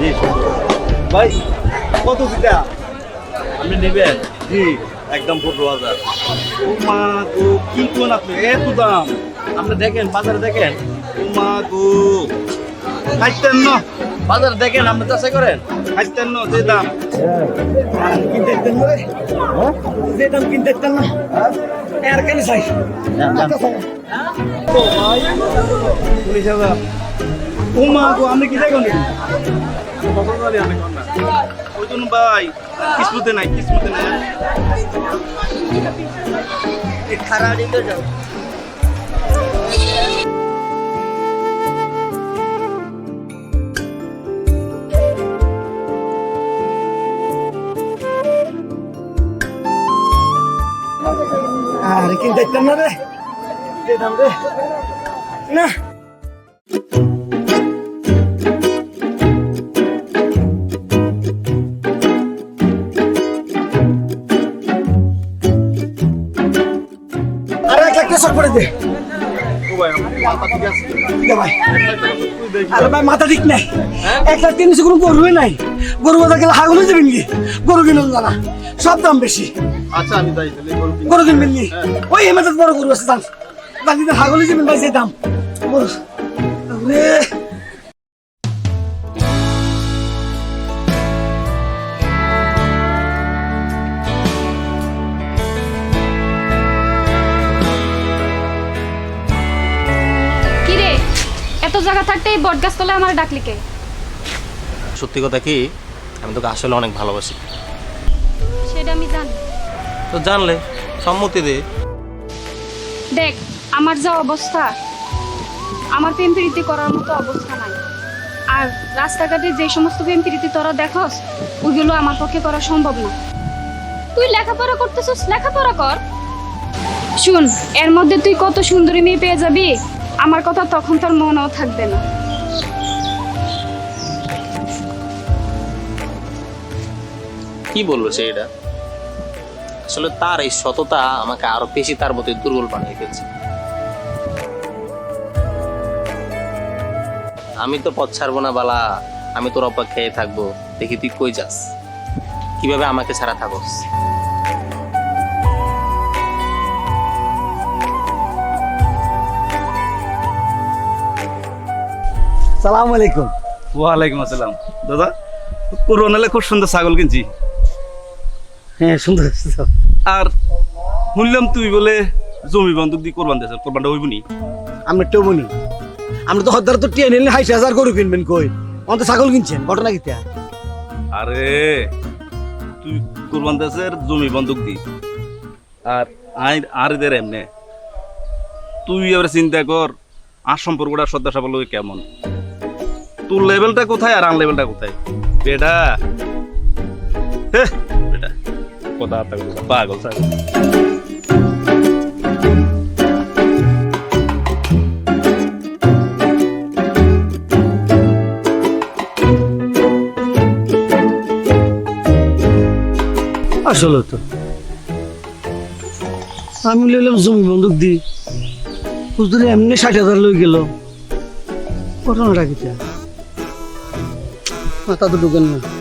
জি। ভাই কত দিতা? আপনি নেবেন? জি একদম পনেরো হাজার। মা গো কি কোন আপনি? এত দাম। আপনি দেখেন বাজারে দেখেন। ও মা গো খাইতেন না। বাজারে দেখেন আপনি চাষে করেন? খাইতেন না যে দাম। কিনতে রে? যে দাম কিনতে না? এর কেন চাই? পুলিশ হাজার। মা গো আপনি কি দেখুন? ওই জন্য ভাই কিসমতে নাই কিসমতে নাই। খারাপ দিতে যাও। আর কিনতে দিতেন না রে? রে? না। দে। আমার মাথা ঠিক আরে ভাই মাথা নাই। এক লাখ তিনশো কোনো গরুই নাই। গরু বাজার গেলে হাগুলো যাবেন কি গরু কিনুন না সব দাম বেশি। আচ্ছা গরু কিনি। গরু কিনবেন নি? ওই হেমাতে বড় গরু আছে দাম বাকিদের হাগুলো যাবেন ভাই যে দাম। গরু জায়গা থাকতে এই বটগাছ তলায় আমার ডাকলি কে? সত্যি কথা কি আমি তোকে আসলে অনেক ভালোবাসি। সেটা আমি জানি। তো জানলে সম্মতি দে। দেখ আমার যা অবস্থা আমার প্রেম প্রীতি করার মতো অবস্থা নাই। আর রাস্তাঘাটে যে সমস্ত প্রেম প্রীতি তোরা দেখস ওইগুলো আমার পক্ষে করা সম্ভব না। তুই লেখাপড়া করতেছিস? লেখাপড়া কর। শুন এর মধ্যে তুই কত সুন্দরী মেয়ে পেয়ে যাবি? আমার কথা তখন তার মনেও থাকবে না। কি বলল সে এটা আসলে তার এই সততা আমাকে আরও বেশি তার মধ্যে দুর্বল বানিয়ে ফেলছে। আমি তো পথ ছাড়বো না বালা, আমি তোর অপেক্ষায় থাকব। দেখি তুই কই যাস? কীভাবে আমাকে ছাড়া থাকস? সালাম আলাইকুম। ওয়ালাইকুম আসসালাম। দাদা খুব সুন্দর ছাগল কিনছি। হ্যাঁ সুন্দর। আর শুনলাম তুই বলে জমি বন্ধক দিয়ে কোরবান কোরবানটা হইব নি আমরা টেবনি আমরা তো হদ্দার তো টিয়ে নিলে হাইশ হাজার গরু কিনবেন কই? অন্ত ছাগল কিনছেন ঘটনা কিতা আরে তুই কোরবান দেশের জমি বন্ধক দি। আর আই আর এদের এমনে। তুই এবার চিন্তা কর আর সম্পর্কটা সদ্যা সাফল্য কেমন? তোর লেভেলটা কোথায় আর আন লেভেলটা কোথায়? বেটা। বেটা। কথা পাগল ছাগল আসলে তো। আমি লইলাম জমি বন্দুক দি হুজুরে এমনি ষাট হাজার লই গেল। ঘটনাটা কিতা মাথা তো ঢুকেন না।